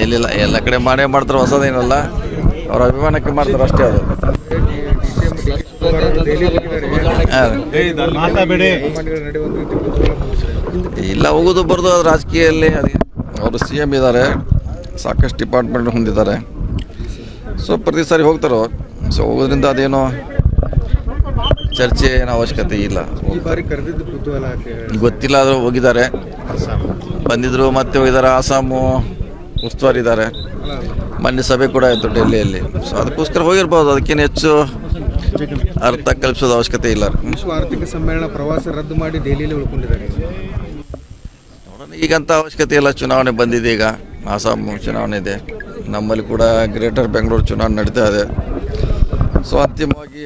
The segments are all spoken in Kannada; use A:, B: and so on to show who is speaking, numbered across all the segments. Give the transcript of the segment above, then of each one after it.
A: ಇಲ್ಲಿಲ್ಲ ಎಲ್ಲ ಕಡೆ ಮಾಡೇ ಮಾಡ್ತಾರೆ ಹೊಸದೇನಲ್ಲ. ಅವ್ರ ಅಭಿಮಾನಕ್ಕೆ ಮಾಡ್ತಾರೆ ಅಷ್ಟೇ ಅದು. ಇಲ್ಲ ಹೋಗೋದು ಬರೋದು ಅದು ರಾಜಕೀಯಲ್ಲಿ. ಅವರು ಸಿ ಎಂ ಇದ್ದಾರೆ. ಸಾಕಷ್ಟು ಡಿಪಾರ್ಟ್ಮೆಂಟ್ ಹೊಂದಿದ್ದಾರೆ. ಸೊ ಪ್ರತಿ ಸಾರಿ ಹೋಗ್ತಾರೋ ಸೊ ಹೋಗೋದ್ರಿಂದ ಅದೇನೋ ಚರ್ಚೆ ಏನೋ ಅವಶ್ಯಕತೆ ಇಲ್ಲ? ಗೊತ್ತಿಲ್ಲ ಆದರೂ ಹೋಗಿದ್ದಾರೆ. ಬಂದಿದ್ರು ಮತ್ತೆ ಹೋಗಿದ್ದಾರೆ ಆಸಾಮು ಉಸ್ತುವಾರಿ ಇದ್ದಾರೆ ಮೊನ್ನೆ ಸಭೆ ಕೂಡ ಆಯಿತು ಡೆಲ್ಲಿಯಲ್ಲಿ. ಸೊ ಅದಕ್ಕೋಸ್ಕರ ಹೋಗಿರ್ಬೋದು ಅದಕ್ಕಿಂತ ಹೆಚ್ಚು ಅರ್ಥ ಕಲ್ಪಿಸೋದು ಅವಶ್ಯಕತೆ ಇಲ್ಲ.
B: ವಿಶ್ವ ಆರ್ಥಿಕ ಸಮ್ಮೇಳನ ಪ್ರವಾಸ ರದ್ದು ಮಾಡಿ ದೆಹಲಿಯಲ್ಲಿ ಉಳ್ಕೊಂಡಿದ್ದಾರೆ.
A: ನೋಡೋಣ ಈಗಂತ ಅವಶ್ಯಕತೆ ಇಲ್ಲ ಚುನಾವಣೆ ಬಂದಿದೆ ಈಗ. ಆಸಾಮ್ ಚುನಾವಣೆ ಇದೆ. ನಮ್ಮಲ್ಲಿ ಕೂಡ ಗ್ರೇಟರ್ ಬೆಂಗಳೂರು ಚುನಾವಣೆ ನಡೀತಾ ಇದೆ. ಸೊ ಅಂತಿಮವಾಗಿ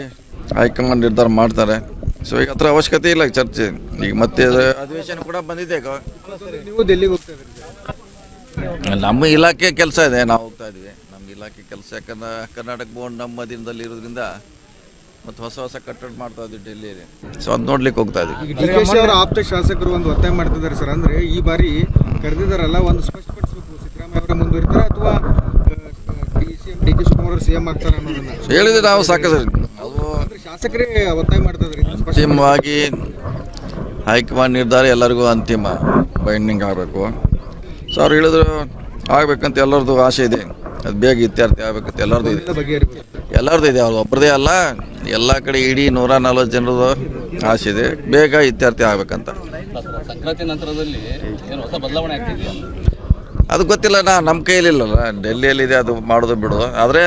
A: ಹೈಕಮಾಂಡ್ ನಿರ್ಧಾರ ಮಾಡ್ತಾರೆ. ಸೊ ಈಗ ಹತ್ರ ಅವಶ್ಯಕತೆ ಇಲ್ಲ ಚರ್ಚೆ. ಈಗ ಮತ್ತೆ ಅಧಿವೇಶನ ಕೂಡ ಬಂದಿದೆ. ಈಗ
B: ನೀವು ಡೆಲ್ಲಿಗೆ ಹೋಗ್ತಾ ಇದ್ದೀರಿ
A: ನಮ್ಮ ಇಲಾಖೆ ಕೆಲಸ ಇದೆ ನಾವು ಹೋಗ್ತಾ ಇದ್ವಿ ನಮ್ಮ ಇಲಾಖೆ ಕೆಲಸ ಯಾಕಂದ್ರೆ ಕರ್ನಾಟಕ ಬೋರ್ಡ್ ನಮ್ಮ ಅಧೀನದಲ್ಲಿ ಇರೋದ್ರಿಂದ ಮತ್ತು ಹೊಸ ಹೊಸ ಕಟ್ಟಡ ಮಾಡ್ತಾ ಇದ್ವಿ ಡೆಲ್ಲಿಯಲ್ಲಿ. ಸೊ ಅದು ನೋಡ್ಲಿಕ್ಕೆ ಹೋಗ್ತಾ ಇದ್ವಿ
B: ಈಗ ಡಿ ಕೆ ಶಿ ಅವರ ಆಪ್ತ ಶಾಸಕರು ಒಂದು ಒತ್ತಾಯ ಮಾಡ್ತಿದ್ದಾರೆ ಸರ್. ಅಂದ್ರೆ ಈ ಬಾರಿ ಕರೆದಿದಾರಲ್ಲ ಒಂದು ಸ್ಪಷ್ಟಪಡಿಸಬೇಕು. ಸಿದ್ದರಾಮಯ್ಯ ಅವರೇ ಮುಂದುವರಿತಾರೆ ಅಥವಾ C M D K Shivakumar ಅವರು ಸಿಎಂ ಆಗ್ತಾರೆ ಅನ್ನೋದನ್ನ?
A: ಹೇಳಿದ್ರೆ ನಾವು ಸಾಕು ಸರ್
B: ಶಾಸಕರೇ ಒತ್ತಾಯ
A: ಅಂತಿಮವಾಗಿ ಹೈಕಮಾಂಡ್ ನಿರ್ಧಾರ ಎಲ್ಲರಿಗೂ ಅಂತಿಮ ಬೈಂಡಿಂಗ್ ಆಗಬೇಕು. ಸೊ ಅವ್ರು ಹೇಳಿದ್ರು ಆಗ್ಬೇಕಂತ ಎಲ್ಲರದು ಆಸೆ ಇದೆ. ಅದು ಬೇಗ ಇತ್ಯರ್ಥ ಆಗ್ಬೇಕಂತ ಎಲ್ಲರದು ಇದೆ.
B: ಎಲ್ಲರದು
A: ಎಲ್ಲರದ್ದು ಇದೆ ಅವ್ರು ಒಬ್ಬರದೇ ಅಲ್ಲ ಎಲ್ಲ ಕಡೆ ಇಡೀ ನೂರ ನಲ್ವತ್ತು ಜನರದು ಆಸೆ ಇದೆ. ಬೇಗ ಇತ್ಯರ್ಥ ಆಗ್ಬೇಕಂತ.
C: ಸಂಕ್ರಾಂತಿ ನಂತರದಲ್ಲಿ ಏನು ಹೊಸ ಬದಲಾವಣೆ ಆಗ್ತಿದೆಯಾ?
A: ಅದು ಗೊತ್ತಿಲ್ಲ ನಾ ನಮ್ಮ ಕೈಲಿಲ್ಲಲ್ಲ ಡೆಲ್ಲಿಯಲ್ಲಿದೆ ಅದು ಮಾಡೋದು ಬಿಡೋದು. ಆದರೆ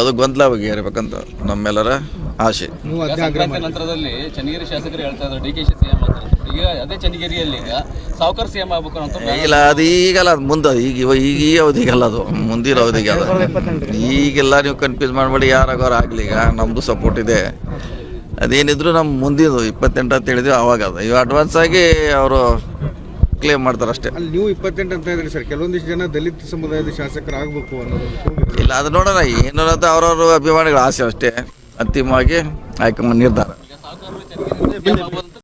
A: ಅದು ಗೊಂದಲ ಬಗೆಹರಿಬೇಕಂತ ನಮ್ಮೆಲ್ಲರ
C: ಸಂಕ್ರಾಂತಿ ನಂತರದಲ್ಲಿ ಚನ್ನಗಿರಿ ಶಾಸಕರು ಹೇಳ್ತಾ ಇದ್ದಾರೆ ಡಿ ಕೆ ಶಿ ಸಿಎಂ ಅಂತ. ಈಗ ಅದೇ ಚನ್ನಗಿರಿಯಲ್ಲಿ ಈಗ ಸಾವುಕಾರ ಸಿಎಂ ಆಗ್ಬೇಕು ಅಂತ
A: ಇಲ್ಲ ಅದು ಈಗಲ್ಲ ಅದು ಮುಂದೆ ಈಗ ಇವ- ಈಗ ಈ ಅವಧಿಗಲ್ಲ ಅದು. ಮುಂದಿನ ಅವಧಿಗೆ ಅದು ಈಗೆಲ್ಲ ನೀವು ಕನ್ಫ್ಯೂಸ್ ಮಾಡಬೇಡಿ ಯಾರಾಗೋರು ಆಗಲಿ ಈಗ. ನಮ್ಮದು ಸಪೋರ್ಟ್ ಇದೆ. ಅದೇನಿದ್ರು ನಮ್ಮ ಮುಂದಿನ ಇಪ್ಪತ್ತೆಂಟು ಅಂತ ಹೇಳಿದ್ವಿ ಅವಾಗ ಅದು. ಇವು ಅಡ್ವಾನ್ಸ್ ಆಗಿ ಅವರು ಕ್ಲೇಮ್ ಮಾಡ್ತಾರೆ ಅಷ್ಟೇ.
B: ಅಲ್ಲಿ ನೀವು ಇಪ್ಪತ್ತೆಂಟು ಅಂತ ಇದ್ರಿ ಸರ್. ಕೆಲವೊಂದಿಷ್ಟು ಜನ ದಲಿತ ಸಮುದಾಯದ ಶಾಸಕರಾಗಬೇಕು ಅನ್ನೋದು.
A: ಇಲ್ಲ ಅದು ನೋಡೋಣ. ಏನು ಅಂತ ಅವ್ರವ್ರ ಅಭಿಮಾನಿಗಳ ಆಸೆ ಅಷ್ಟೇ. ಅಂತಿಮವಾಗಿ ಹೈಕಮಾಂಡ್ ನಿರ್ಧಾರ.